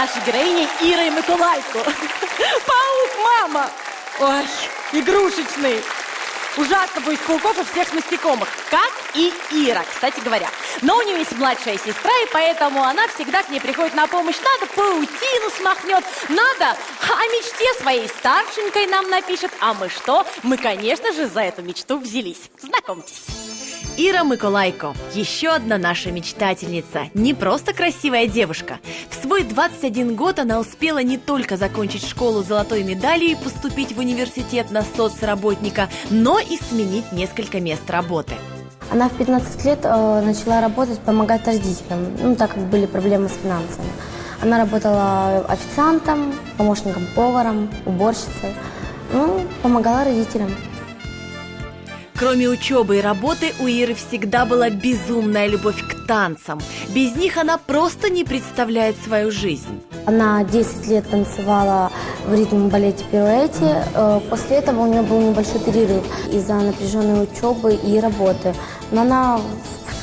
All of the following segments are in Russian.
нашей героиней Ирой Миколайко. Паук, мама! Ой, игрушечный. Ужасно боюсь пауков и всех насекомых, как и Ира, кстати говоря. Но у нее есть младшая сестра, и поэтому она всегда к ней приходит на помощь. Надо паутину смахнет, надо о мечте своей старшенькой нам напишет. А мы что? Мы, конечно же, за эту мечту взялись. Знакомьтесь. Ира Миколайко. Еще одна наша мечтательница. Не просто красивая девушка. В свой 21 год она успела не только закончить школу золотой медалью и поступить в университет на соцработника, но и сменить несколько мест работы. Она в 15 лет э, начала работать, помогать родителям, ну, так как были проблемы с финансами. Она работала официантом, помощником поваром, уборщицей, ну, помогала родителям. Кроме учебы и работы, у Иры всегда была безумная любовь к танцам. Без них она просто не представляет свою жизнь. Она 10 лет танцевала в ритм балете пируэте. Э, После этого у нее был небольшой перерыв из-за напряженной учебы и работы. Но она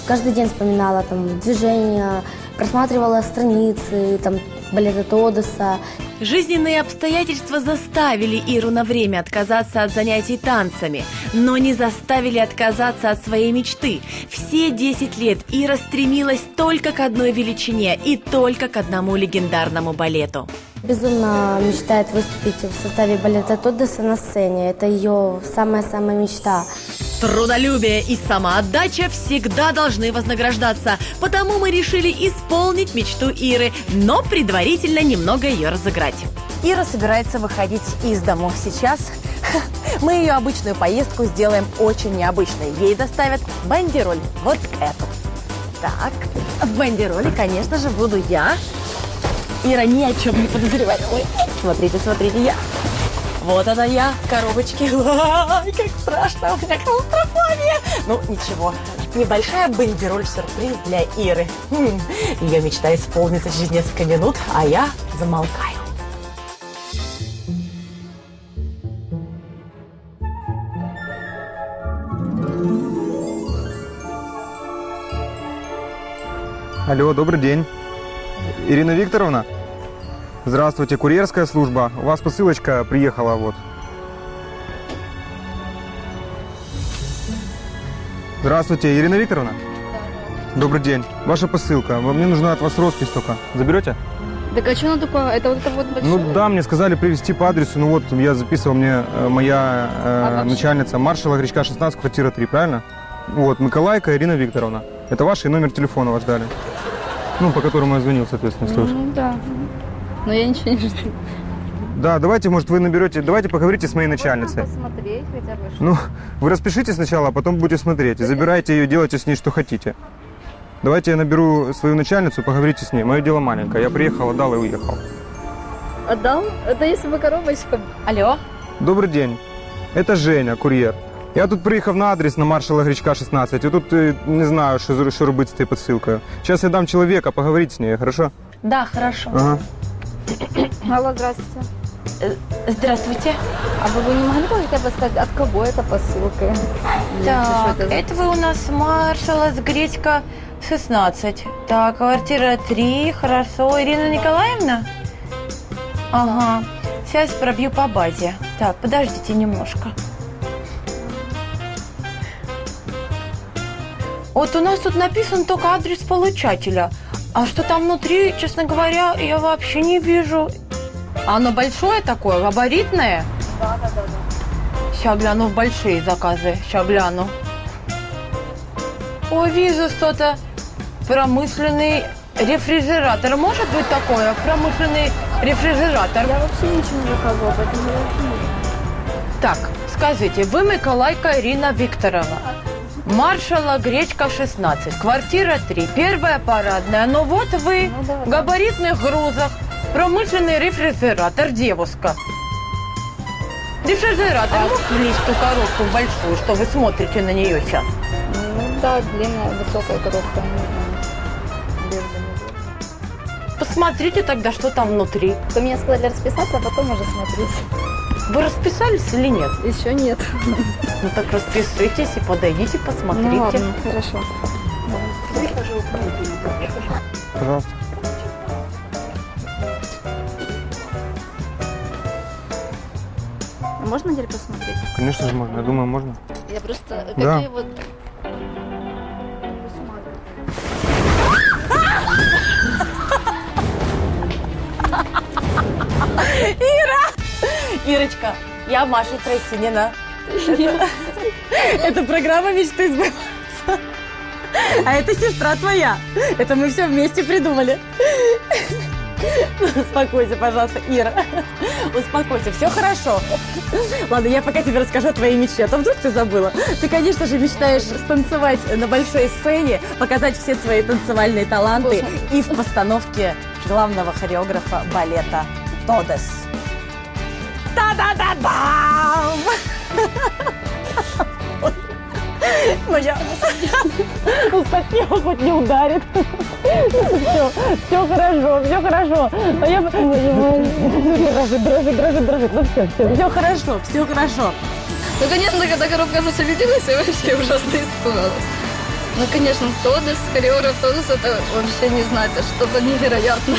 каждый день вспоминала там движения, просматривала страницы, там балета Тодоса. Жизненные обстоятельства заставили Иру на время отказаться от занятий танцами, но не заставили отказаться от своей мечты. Все 10 лет Ира стремилась только к одной величине и только к одному легендарному балету. Безумно мечтает выступить в составе балета Тодоса на сцене. Это ее самая-самая мечта. Трудолюбие и самоотдача всегда должны вознаграждаться, потому мы решили исполнить мечту Иры, но предварительно немного ее разыграть. Ира собирается выходить из дому. Сейчас мы ее обычную поездку сделаем очень необычной. Ей доставят бандероль, вот эту. Так, в бандероле, конечно же, буду я. Ира ни о чем не подозревает. Ой, смотрите, смотрите, я. Вот она я, в коробочке. Ай, как страшно, у меня клаустрофобия. Ну, ничего, небольшая бандероль-сюрприз для Иры. Хм, Ее мечта исполнится через несколько минут, а я замолкаю. Алло, добрый день. Ирина Викторовна? Здравствуйте, курьерская служба. У вас посылочка приехала вот. Здравствуйте, Ирина Викторовна? Добрый день. Ваша посылка. Мне нужна от вас роспись только. Заберете? Так а что оно такое? Это вот это вот большое? Ну да, мне сказали привезти по адресу. Ну вот, я записывал мне э, моя э, А начальница маршала Гречка 16, квартира 3, правильно? Вот, Николайка Ирина Викторовна. Это ваш и номер телефона ваш дали. Ну, по которому я звонил, соответственно, слышь. Ну да Но я ничего не жду. Да, давайте, может, вы наберете, давайте поговорите с моей начальницей. посмотреть хотя бы. что- Ну, вы распишите сначала, а потом будете смотреть. И забирайте ее, делайте с ней, что хотите. Давайте я наберу свою начальницу, поговорите с ней. Мое дело маленькое. Я приехал, отдал и уехал. Отдал? Это если бы коробочка. Алло? Добрый день. Это Женя, курьер. Я тут приїхав на адрес на маршала Гречка 16, і тут е, не знаю, що, зро- що робити з тією посилкою. Зараз я дам чоловіка, поговорити з нею, хорошо? Да, хорошо. Ага. Алло, здравствуйте. Здравствуйте. А вы бы не могли бы хотя бы сказать, от кого эта посылка? Так, это это вы у нас маршала с Гречка 16. Так, квартира 3, хорошо. Ирина Николаевна? Ага, сейчас пробью по базе. Так, подождите немножко. Вот у нас тут написан только адрес получателя. А что там внутри, честно говоря, я вообще не вижу. А Оно большое такое, габаритное? Да, да, да, да. Сейчас гляну в большие заказы. Сейчас гляну. О, вижу что-то. Промышленный рефрижератор. Может быть такое? Промышленный рефрижератор. Я вообще ничего не заказывала, поэтому я вообще не Так, скажите, вы Миколайка Ирина Викторовна. Маршала Гречка 16, квартира 3, первая парадная. Но вот вы Ну да, в габаритных грузах. Промышленный рефрижератор, девушка. Рефрижератор, можете влезть в ту коробку большую, что вы смотрите на нее сейчас? Ну да, длинная, высокая коробка. Посмотрите тогда, что там внутри. Вы мне сказали расписаться, а потом уже смотреть. Вы расписались или нет? Еще нет. Ну так распишитесь и подойдите, посмотрите. Ну, ладно, хорошо. Пожалуйста. А можно теперь посмотреть? Конечно же можно. Я думаю, можно. Я просто... Да. Какие вот Ирочка, я Маша Красинина. Это, программа «Мечты сбываются». А это сестра твоя. Это мы все вместе придумали. Успокойся, пожалуйста, Ира. Успокойся, все хорошо. Ладно, я пока тебе расскажу о твоей мечте. А то вдруг ты забыла. Ты, конечно же, мечтаешь станцевать на большой сцене, показать все свои танцевальные таланты и в постановке главного хореографа балета Тодес. Та-да-да-дам! Моя Статья хоть не ударит. Все, все хорошо, все хорошо. Но я... Дрожит, дрожит, дрожит, дрожит. Ну все, все, все хорошо, все хорошо. Ну, конечно, когда коробка зашевелилась, я вообще ужасно испугалась. Ну, конечно, Тодес, хореограф Тодес, это вообще не знаю, это что-то невероятное.